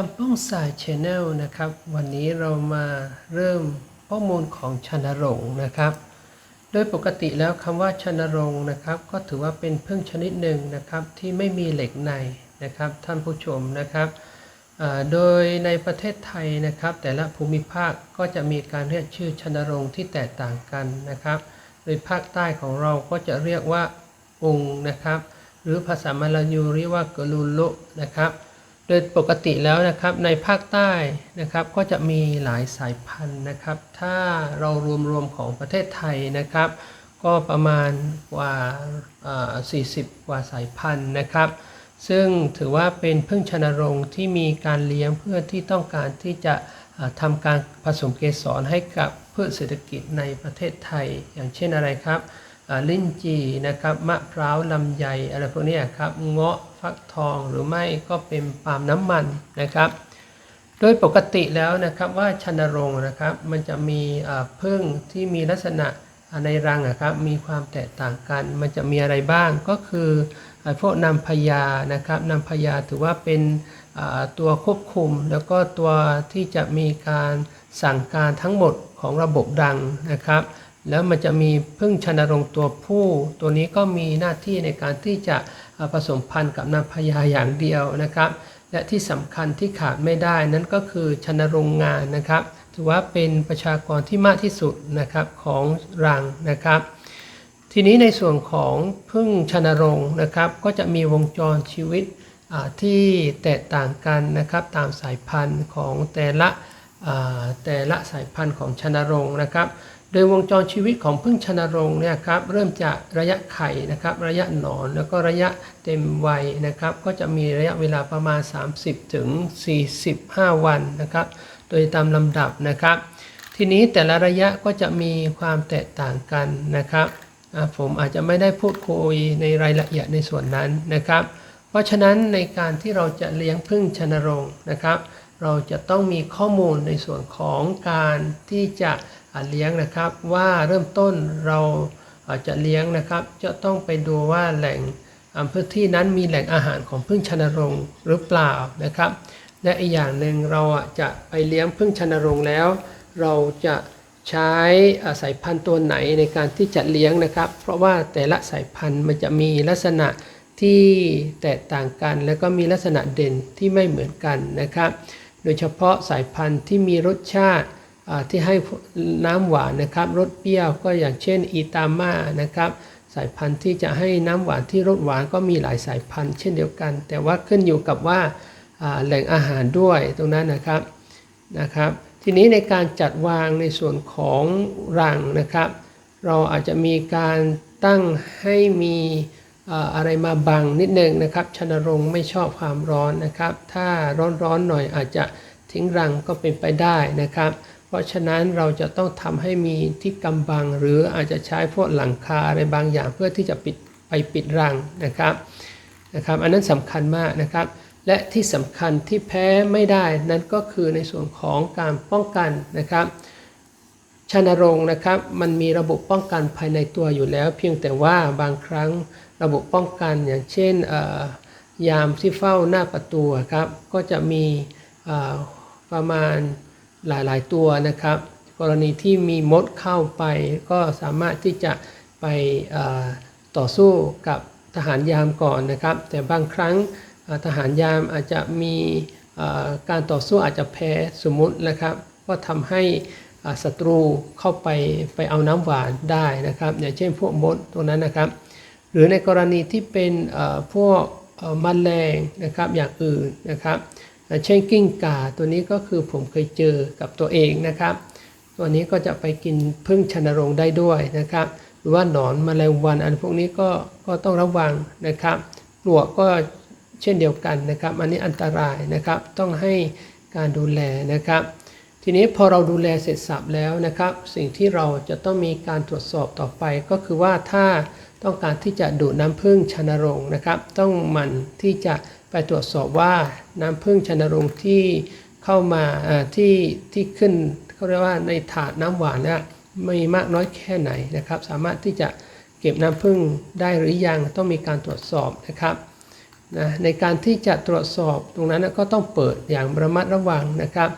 กำป้องสายชแนลนะครับ วันนี้เรามาเริ่มข้อมูลของชนรงค์นะครับ โดยปกติแล้วคำว่าชนรงค์นะครับ ก็ถือว่าเป็นพึ่งชนิดหนึ่งนะครับที่ไม่มีเหล็กในนะครับ ท่านผู้ชมนะครับโดยในประเทศไทยนะครับ แต่ละภูมิภาคก็จะมีการเรียกชื่อชนรงค์ที่แตกต่างกันนะครับ โดยภาคใต้ของเราก็จะเรียกว่าองค์นะครับ หรือภาษามาลายูเรียกว่ากลุลุนะครับ โดยปกติแล้วนะครับในภาคใต้นะครับก็จะมีหลายสายพันธุ์นะครับ ถ้าเรารวมๆของประเทศไทยนะครับ ก็ประมาณกว่า 40 กว่าสายพันธุ์นะครับ ซึ่งถือว่าเป็นพึ่งชนรงค์ที่มีการเลี้ยงเพื่อที่ต้องการที่จะอ่าทำการผสมเกสรให้กับพืชเศรษฐกิจในประเทศไทย อย่างเช่นอะไรครับลิ้นจี่นะครับมะพร้าวลำไยอะไรพวกนี้ครับเงาะ ฟักทองหรือไม่ก็เป็นปาล์มน้ำมันนะครับ โดยปกติแล้วนะครับว่าชนรงค์นะครับมันจะมีพึ่งที่มีลักษณะในรังอะครับมีความแตกต่างกัน มันจะมีอะไรบ้างก็คือพวกนำพญานะครับนำพญาถือว่าเป็นตัวควบคุม แล้วก็ตัวที่จะมีการสั่งการทั้งหมดของระบบรังนะครับ แล้วมันจะมีพึ่งชนรงตัวผู้ ตัวนี้ก็มีหน้าที่ในการที่จะผสมพันธุ์กับนางพญาอย่างเดียวนะครับ และที่สำคัญที่ขาดไม่ได้นั่นก็คือชนรงงานนะครับ ถือว่าเป็นประชากรที่มากที่สุดนะครับของรังนะครับ ทีนี้ในส่วนของพึ่งชนรงนะครับ ก็จะมีวงจรชีวิตที่แตกต่างกันนะครับตามสายพันธุ์ของแต่ละแต่ละสายพันธุ์ของชนรงนะครับ โดยวงจรชีวิตของพึ่งชนรงค์เนี่ยครับเริ่มจากระยะไข่นะครับ ระยะหนอนแล้วก็ระยะเต็มวัยนะครับ ก็จะมีระยะเวลาประมาณ 30ถึง45 วันนะครับ โดยตามลำดับนะครับ ทีนี้แต่ละระยะก็จะมีความแตกต่างกันนะครับผมอาจจะไม่ได้พูดคุยในรายละเอียดในส่วนนั้นนะครับ เพราะฉะนั้นในการที่เราจะเลี้ยงพึ่งชนรงค์นะครับ เราจะต้องมีข้อมูลในส่วนของการที่จะเลี้ยงนะครับ ว่าเริ่มต้นเราจะเลี้ยงนะครับ จะต้องไปดูว่าแหล่งพื้นที่นั้นมีแหล่งอาหารของพึ่งชนรงค์หรือเปล่านะครับ และอีกอย่างหนึ่งเราจะไปเลี้ยงพึ่งชนรงค์แล้ว เราจะใช้อสายพันธุ์ตัวไหนในการที่จะเลี้ยงนะครับ เพราะว่าแต่ละสายพันธุ์มันจะมีลักษณะที่แตกต่างกัน แล้วก็มีลักษณะเด่นที่ไม่เหมือนกันนะครับ โดยเฉพาะสายพันธุ์ที่มีรสชาติที่ให้น้ำหวานนะครับรสเปรี้ยวก็อย่างเช่นอีตาม่านะครับสายพันธุ์ที่จะให้น้ำหวานที่รสหวานก็มีหลายสายพันธุ์ เช่นเดียวกัน แต่ว่าขึ้นอยู่กับว่าแหล่งอาหารด้วยตรงนั้นนะครับนะครับ ทีนี้ในการจัดวางในส่วนของรังนะครับ เราอาจจะมีการตั้งให้มี อะไรมาบังนิดนึงนะครับชนรงค์ไม่ชอบความร้อนนะครับ ถ้าร้อนๆหน่อยอาจจะทิ้งรังก็เป็นไปได้นะครับ เพราะฉะนั้นเราจะต้องทำให้มีที่กำบัง หรืออาจจะใช้พวกหลังคาอะไรบางอย่างเพื่อที่จะปิดไปปิดรังนะครับนะครับ อันนั้นสำคัญมากนะครับ และที่สำคัญที่แพ้ไม่ได้นั่นก็คือในส่วนของการป้องกันนะครับ ชนรงค์นะครับมันมีระบบป้องกันภายในตัวอยู่แล้ว เพียงแต่ว่าบางครั้งระบบป้องกันอย่างเช่นยามที่เฝ้าหน้าประตูครับก็จะมีประมาณหลายๆตัวนะครับ กรณีที่มีมดเข้าไป ก็สามารถที่จะไปต่อสู้กับทหารยามก่อนนะครับ แต่บางครั้งทหารยามอาจจะมีการต่อสู้อาจจะแพ้สมมุตินะครับ ก็ทำให้ ศัตรูเข้าไปไปเอาน้ำหวานได้นะครับ อย่างเช่นพวกมดตัวนั้นนะครับ หรือในกรณีที่เป็นพวกเอ่อแมลงนะครับอย่างอื่นนะครับเช่นกิ้งก่าตัวนี้ก็คือผมเคยเจอกับตัวเองนะครับ ตัวนี้ก็จะไปกินพึ่งชนรงได้ด้วยนะครับ หรือว่าหนอนมแมลงวันอันพวกนี้ก็ก็ต้องระวังนะครับปลวกก็เช่นเดียวกันนะครับ อันนี้อันตรายนะครับต้องให้การดูแลนะครับ ทีนี้พอเราดูแลเสร็จสับแล้วนะครับ สิ่งที่เราจะต้องมีการตรวจสอบต่อไปก็คือว่าถ้าต้องการที่จะดูดน้ำผึ้งชนรงค์นะครับ ต้องหมันที่จะไปตรวจสอบว่าน้ำผึ้งชนรงค์ที่เข้ามาที่ที่ขึ้นเขาเรียกว่าในถาดน้ำหวานนี่ยมีมากน้อยแค่ไหนนะครับ สามารถที่จะเก็บน้ำผึ้งได้หรือยังต้องมีการตรวจสอบนะครับนะในการที่จะตรวจสอบตรงนั้นก็ต้องเปิดอย่างระมัดระวังนะครับ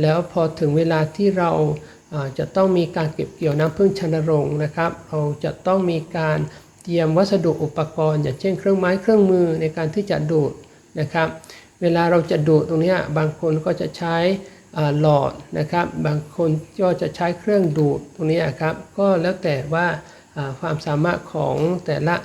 แล้วพอถึงเวลาที่เราจะต้องมีการเก็บเกี่ยวน้ำพึ่งชนรงค์นะครับ เราจะต้องมีการเตรียมวัสดุอุปกรณ์ อย่างเช่นเครื่องไม้เครื่องมือในการที่จะดูดนะครับ เวลาเราจะดูดตรงนี้บางคนก็จะใช้หลอดนะครับ บางคนก็จะใช้เครื่องดูดตรงนี้ครับ ก็แล้วแต่ว่าความสามารถของแต่ละ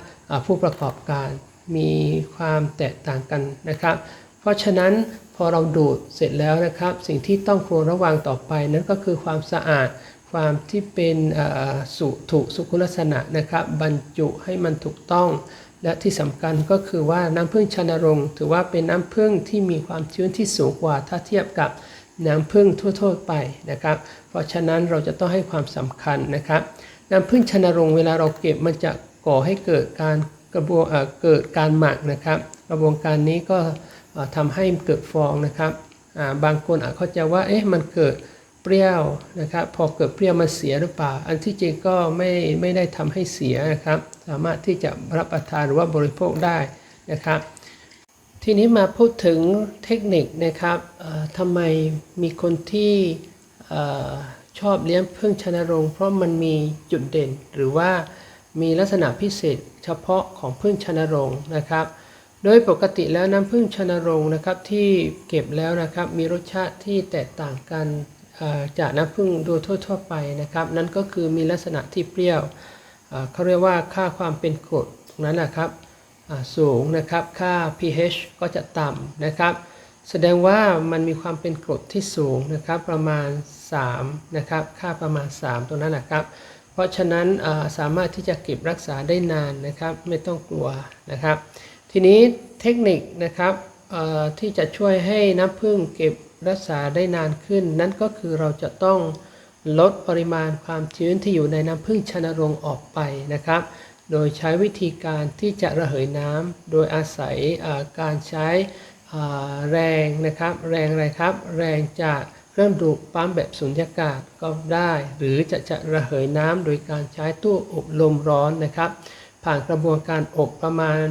ผู้ประกอบการมีความแตกต่างกันนะครับ เพราะฉะนั้น พอเราดูดเสร็จแล้วนะครับ สิ่งที่ต้องควรระวังต่อไปนั้นก็คือความสะอาด ความที่เป็นสุถูกสุขลักษณะนะครับ บรรจุให้มันถูกต้อง และที่สำคัญก็คือว่าน้ำผึ้งชนรงถือว่าเป็นน้ำผึ้งที่มีความชื้นที่สูงกว่าถ้าเทียบกับน้ำผึ้งทั่วๆไปนะครับ เพราะฉะนั้นเราจะต้องให้ความสำคัญนะครับ น้ำผึ้งชนรงเวลาเราเก็บมันจะก่อให้เกิดการกระบวนเอ่อเกิดการหมักนะครับ กระบวนการนี้ก็ ทำให้เกิดฟองนะครับบางคนอาจเข้าใจว่าเอ๊ะมันเกิดเปรี้ยวนะครับพอเกิดเปรี้ยวมันเสียหรือเปล่า อันที่จริงก็ไม่ไม่ได้ทำให้เสียนะครับสามารถที่จะรับประทานหรือว่าบริโภคได้นะครับ ทีนี้มาพูดถึงเทคนิคนะครับทำไมมีคนที่ชอบเลี้ยงพึ่งชนรงเพราะมันมีจุดเด่น หรือว่ามีลักษณะพิเศษเฉพาะของพึ่งชนรงนะครับ โดยปกติแล้วน้ำผึ้งชนรงค์นะครับที่เก็บแล้วนะครับมีรสชาติที่แตกต่างกันจากน้ำผึ้งโดยทั่ว ๆ ไปนะครับ นั่นก็คือมีลักษณะที่เปรี้ยวเขาเรียกว่าค่าความเป็นกรดตรงนั้นนะครับสูงนะครับค่า pH ก็จะต่ำนะครับ แสดงว่ามันมีความเป็นกรดที่สูงนะครับประมาณ3นะครับค่าประมาณ 3ตรงนั้นนะครับ เพราะฉะนั้นสามารถที่จะเก็บรักษาได้นานนะครับ ไม่ต้องกลัวนะครับ ทีนี้เทคนิคนะครับที่จะช่วยให้น้ำผึ้งเก็บรักษาได้นานขึ้น นั่นก็คือเราจะต้องลดปริมาณความชื้นที่อยู่ในน้ำผึ้งชนรงออกไปนะครับ โดยใช้วิธีการที่จะระเหยน้ำโดยอาศัยการใช้แรงนะครับ แรงอะไรครับ แรงจากเครื่องดูดปั๊มแบบสุญญากาศก็ได้ หรือจะจะระเหยน้ำโดยการใช้ตู้อบลมร้อนนะครับ ผ่านกระบวนการอบประมาณ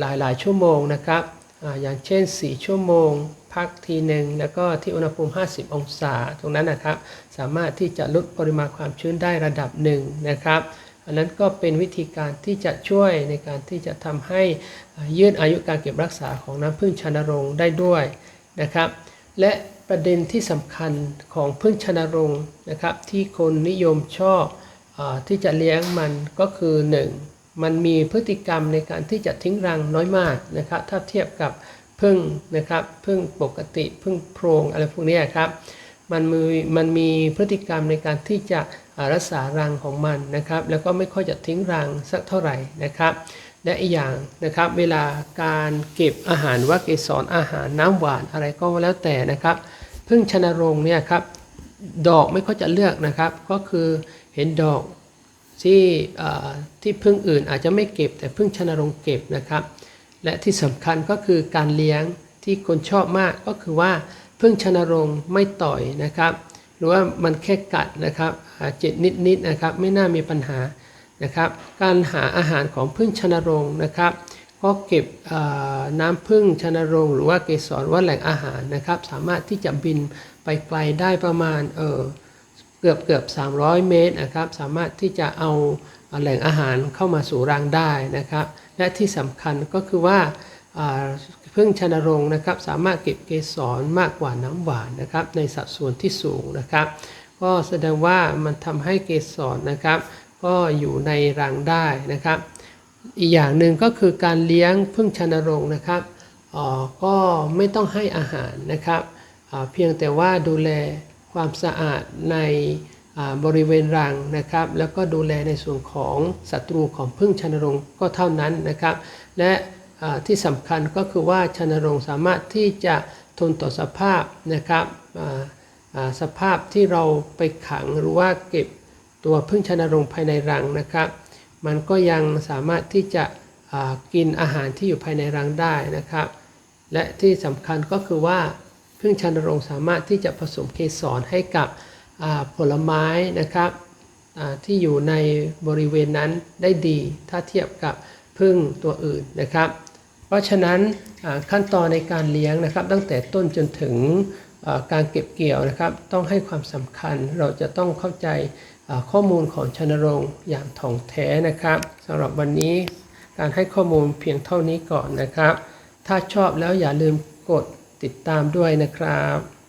หลายหลายชั่วโมงนะครับออย่างเช่น 4 ชั่วโมง พักทีหนึ่งแล้วก็ที่อุณหภูมิ 50 องศา ตรงนั้นนะครับ สามารถที่จะลดปริมาณความชื้นได้ระดับหนึ่งนะครับอันนั้นก็เป็นวิธีการที่จะช่วยในการที่จะทำให้ยืดอายุการเก็บรักษาของน้ำผึ้งชนรงค์ได้ด้วยนะครับ และประเด็นที่สำคัญของผึ้งชนรงค์นะครับ ที่คนนิยมชอบอที่จะเลี้ยงมันก็คือ 1. มันมีพฤติกรรมในการที่จะทิ้งรังน้อยมากนะครับถ้าเทียบกับผึ้งนะครับผึ้งปกติผึ้งโพรงอะไรพวกนี้ครับมันมีมันมีพฤติกรรมในการที่จะรักษารังของมันนะครับ แล้วก็ไม่ค่อยจะทิ้งรังสักเท่าไหร่นะครับและอีกอย่างนะครับ เวลาการเก็บอาหารว่าเกสรอาหารน้ำหวานอะไรก็แล้วแต่นะครับพึ่งชนรงค์เนี่ยครับดอกไม่ค่อยจะเลือกนะครับ ก็คือเห็นดอก ที่ที่พึ่งอื่นอาจจะไม่เก็บ แต่พึ่งชนรงเก็บนะครับ และที่สำคัญก็คือการเลี้ยงที่คนชอบมากก็คือว่าพึ่งชนรงไม่ต่อยนะครับ หรือว่ามันแค่กัดนะครับเจ็ดนิดๆนะครับไม่น่ามีปัญหานะครับ การหาอาหารของพึ่งชนรงนะครับก็เก็บน้ำพึ่งชนรงหรือว่าเกสรว่าแหล่งอาหารนะครับ สามารถที่จะบินไปไกลได้ประมาณเออ เกือบเกือบ300 เมตรนะครับ สามารถที่จะเอาแหล่งอาหารเข้ามาสู่รังได้นะครับ และที่สำคัญก็คือว่าพึ่งชนรงค์นะครับ สามารถเก็บเกสรมากกว่าน้ำหวานนะครับ ในสัดส่วนที่สูงนะครับ ก็แสดงว่ามันทำให้เกสรนะครับ ก็อยู่ในรังได้นะครับ อีกอย่างหนึ่งก็คือการเลี้ยงพึ่งชนรงค์นะครับก็ไม่ต้องให้อาหารนะครับเพียงแต่ว่าดูแล ความสะอาดในบริเวณรังนะครับ แล้วก็ดูแลในส่วนของศัตรูของพึ่งชนรงค์ก็เท่านั้นนะครับ และที่สำคัญก็คือว่าชนรงค์สามารถที่จะทนต่อสภาพนะครับสภาพที่เราไปขังหรือว่าเก็บตัวพึ่งชนรงค์ภายในรังนะครับ มันก็ยังสามารถที่จะกินอาหารที่อยู่ภายในรังได้นะครับ และที่สำคัญก็คือว่า พึ่งชันรงสามารถที่จะผสมเกสรให้กับผลไม้นะครับที่อยู่ในบริเวณนั้นได้ดี ถ้าเทียบกับพึ่งตัวอื่นนะครับ เพราะฉะนั้นขั้นตอนในการเลี้ยงนะครับ ตั้งแต่ต้นจนถึงการเก็บเกี่ยวนะครับ ต้องให้ความสำคัญเราจะต้องเข้าใจข้อมูลของชนรงค์อย่างถ่องแท้นะครับสำหรับวันนี้การให้ข้อมูลเพียงเท่านี้ก่อนนะครับ ถ้าชอบแล้วอย่าลืมกด ติดตามด้วยนะครับ